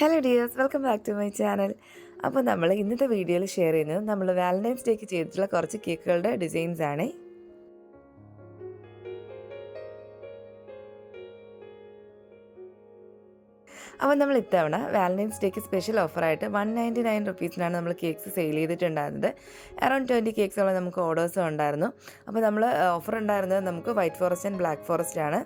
Hello dears welcome back to my channel അപ്പോൾ നമ്മൾ ഇന്നത്തെ വീഡിയോയിൽ ഷെയർ ചെയ്യുന്നത് നമ്മൾ വാലന്റൈൻസ് ഡേക്ക് ചെയ്തിട്ടുള്ള കുറച്ച് കേക്കുകളുടെ ഡിസൈൻസ് ആണ്. അപ്പോൾ നമ്മൾ ഇത്തവണ വാലന്റൈൻസ് ഡേക്ക് സ്പെഷ്യൽ ഓഫറായിട്ട് വൺ നയന്റി നയൻ റുപ്പീസിനാണ് നമ്മൾ കേക്ക്സ് സെയിൽ ചെയ്തിട്ടുണ്ടായിരുന്നത്. അറൗണ്ട് ട്വന്റി കേക്ക്സോളം നമുക്ക് ഓർഡേഴ്സും ഉണ്ടായിരുന്നു. അപ്പോൾ നമ്മൾ ഓഫർ ഉണ്ടായിരുന്നത് നമുക്ക് white forest and black forest ആണ്.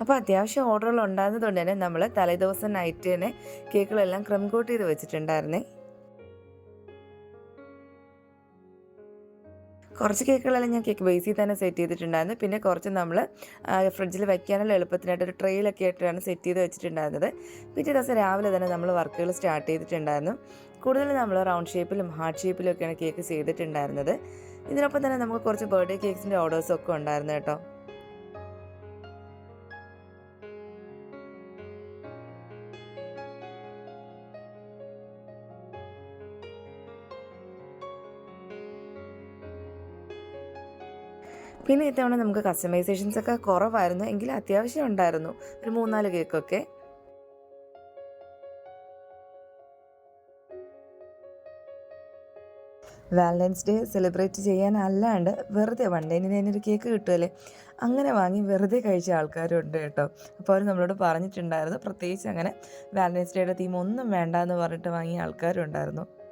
അപ്പോൾ അത്യാവശ്യം ഓർഡറുകൾ ഉണ്ടായിരുന്നതുകൊണ്ട് തന്നെ നമ്മൾ തലേദിവസം നൈറ്റ് തന്നെ കേക്കുകളെല്ലാം ക്രം കോട്ട് ചെയ്ത് വെച്ചിട്ടുണ്ടായിരുന്നേ. കുറച്ച് കേക്കുകളെല്ലാം ഞാൻ കേക്ക് ബേസിൽ തന്നെ സെറ്റ് ചെയ്തിട്ടുണ്ടായിരുന്നു. പിന്നെ കുറച്ച് നമ്മൾ ഫ്രിഡ്ജിൽ വയ്ക്കാനുള്ള എളുപ്പത്തിനായിട്ട് ഒരു ട്രെയിലൊക്കെ ആയിട്ടാണ് സെറ്റ് ചെയ്ത് വെച്ചിട്ടുണ്ടായിരുന്നത്. പിറ്റേ ദിവസം രാവിലെ തന്നെ നമ്മൾ വർക്കുകൾ സ്റ്റാർട്ട് ചെയ്തിട്ടുണ്ടായിരുന്നു. കൂടുതൽ നമ്മൾ റൗണ്ട് ഷേപ്പിലും ഹാർട്ട് ഷേപ്പിലും ഒക്കെയാണ് കേക്ക് ചെയ്തിട്ടുണ്ടായിരുന്നത്. ഇതിനൊപ്പം തന്നെ നമുക്ക് കുറച്ച് ബർത്ത്ഡേ കേക്ക്സിന്റെ ഓർഡേഴ്സൊക്കെ ഉണ്ടായിരുന്നു കേട്ടോ. പിന്നെ ഇത്തവണ നമുക്ക് കസ്റ്റമൈസേഷൻസ് ഒക്കെ കുറവായിരുന്നു. എങ്കിലും അത്യാവശ്യം ഉണ്ടായിരുന്നു. ഒരു മൂന്നാൽ കേക്കൊക്കെ വാലൻസ് ഡേ സെലിബ്രേറ്റ് ചെയ്യാൻ അല്ലാണ്ട് വെറുതെ വൺ ഡേന് ഒരു കേക്ക് കിട്ടുമല്ലേ അങ്ങനെ വാങ്ങി വെറുതെ കഴിച്ച ആൾക്കാരുണ്ട് കേട്ടോ. അപ്പോൾ അവർ നമ്മളോട് പറഞ്ഞിട്ടുണ്ടായിരുന്നു. പ്രത്യേകിച്ച് അങ്ങനെ വാലൻസ് ഡേയുടെ തീം ഒന്നും വേണ്ട എന്ന് പറഞ്ഞിട്ട് വാങ്ങിയ ആൾക്കാരുണ്ടായിരുന്നു.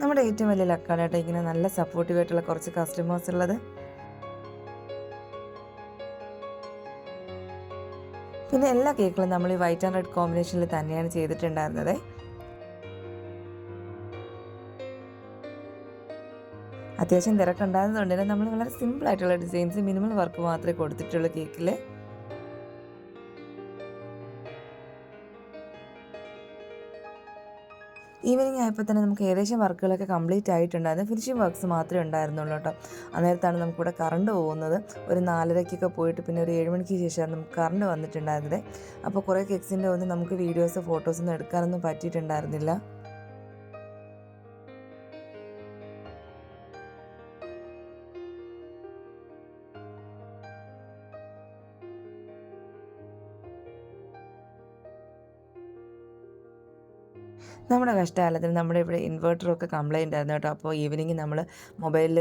നമ്മുടെ ഏറ്റവും വലിയ ലക്കാലായിട്ട് ഇങ്ങനെ നല്ല സപ്പോർട്ടീവായിട്ടുള്ള കുറച്ച് കസ്റ്റമേഴ്സ് ഉള്ളത്. പിന്നെ എല്ലാ കേക്കുകളും നമ്മൾ ഈ വൈറ്റ് ആൻഡ് റെഡ് കോമ്പിനേഷനിൽ തന്നെയാണ് ചെയ്തിട്ടുണ്ടായിരുന്നത്. അത്യാവശ്യം തിരക്കുണ്ടായിരുന്നതുകൊണ്ട് തന്നെ നമ്മൾ വളരെ സിമ്പിൾ ആയിട്ടുള്ള ഡിസൈൻസ് മിനിമം വർക്ക് മാത്രമേ കൊടുത്തിട്ടുള്ളൂ കേക്കിൽ ഈവനിങ് ആയപ്പോൾ തന്നെ നമുക്ക് ഏകദേശം വർക്കുകളൊക്കെ കംപ്ലീറ്റ് ആയിട്ടുണ്ടായിരുന്നു ഫിനിഷിംഗ് വർക്ക്സ് മാത്രമേ ഉണ്ടായിരുന്നുള്ളൂ കേട്ടോ. അന്നേരത്താണ് നമുക്കിവിടെ കറണ്ട് പോകുന്നത്. ഒരു നാലരയ്ക്കൊക്കെ പോയിട്ട് പിന്നെ ഒരു ഏഴ് മണിക്ക് ശേഷമാണ് നമുക്ക് കറണ്ട് വന്നിട്ടുണ്ടായിരുന്നത്. അപ്പോൾ കുറേ കേക്സിന്റെ ഒന്നും നമുക്ക് വീഡിയോസ് ഫോട്ടോസൊന്നും എടുക്കാനൊന്നും പറ്റിയിട്ടുണ്ടായിരുന്നില്ല. നമ്മുടെ കഷ്ടകാലത്തിന് നമ്മുടെ ഇവിടെ ഇൻവെർട്ടറൊക്കെ കംപ്ലൈന്റ് ആയിരുന്നു കേട്ടോ. അപ്പോൾ ഈവനിങ് നമ്മൾ മൊബൈലിൽ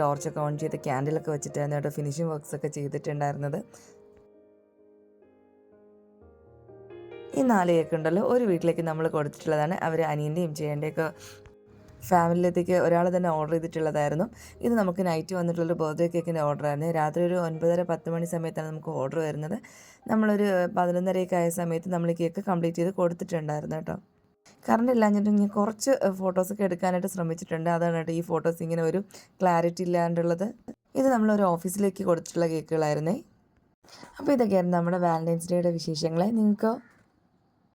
ടോർച്ചൊക്കെ ഓൺ ചെയ്ത് ക്യാൻഡിലൊക്കെ വെച്ചിട്ടായിരുന്നു കേട്ടോ ഫിനിഷിംഗ് വർക്ക്സ് ഒക്കെ ചെയ്തിട്ടുണ്ടായിരുന്നത്. ഈ നാല് കേക്ക് ഉണ്ടല്ലോ ഒരു വീട്ടിലേക്ക് നമ്മൾ കൊടുത്തിട്ടുള്ളതാണ്. അവർ അനിയന്റെയും ചെയ്യേന്റെയൊക്കെ ഫാമിലിയിലേക്ക് ഒരാൾ തന്നെ ഓർഡർ ചെയ്തിട്ടുള്ളതായിരുന്നു. ഇത് നമുക്ക് നൈറ്റ് വന്നിട്ടുള്ളൊരു ബർത്ത്ഡേ കേക്കിന്റെ ഓർഡർ ആയിരുന്നു. രാത്രി ഒരു ഒൻപതര പത്ത് മണി സമയത്താണ് നമുക്ക് ഓർഡർ വരുന്നത്. നമ്മളൊരു പതിനൊന്നരയൊക്കെ ആയ സമയത്ത് നമ്മൾ കേക്ക് കംപ്ലീറ്റ് ചെയ്ത് കൊടുത്തിട്ടുണ്ടായിരുന്നു കേട്ടോ. കറണ്ട് ഇല്ലാഞ്ഞിട്ട് ഇങ്ങനെ കുറച്ച് ഫോട്ടോസൊക്കെ എടുക്കാനായിട്ട് ശ്രമിച്ചിട്ടുണ്ട്. അതാണ് കേട്ടോ ഈ ഫോട്ടോസ് ഇങ്ങനെ ഒരു ക്ലാരിറ്റി ഇല്ലാണ്ടുള്ളത്. ഇത് നമ്മൾ ഒരു ഓഫീസിലേക്ക് കൊടുത്തിട്ടുള്ള കേക്കുകളായിരുന്നേ. അപ്പോൾ ഇതൊക്കെയായിരുന്നു നമ്മുടെ വാലന്റൈൻസ് ഡേയുടെ വിശേഷങ്ങളെ. നിങ്ങൾക്ക്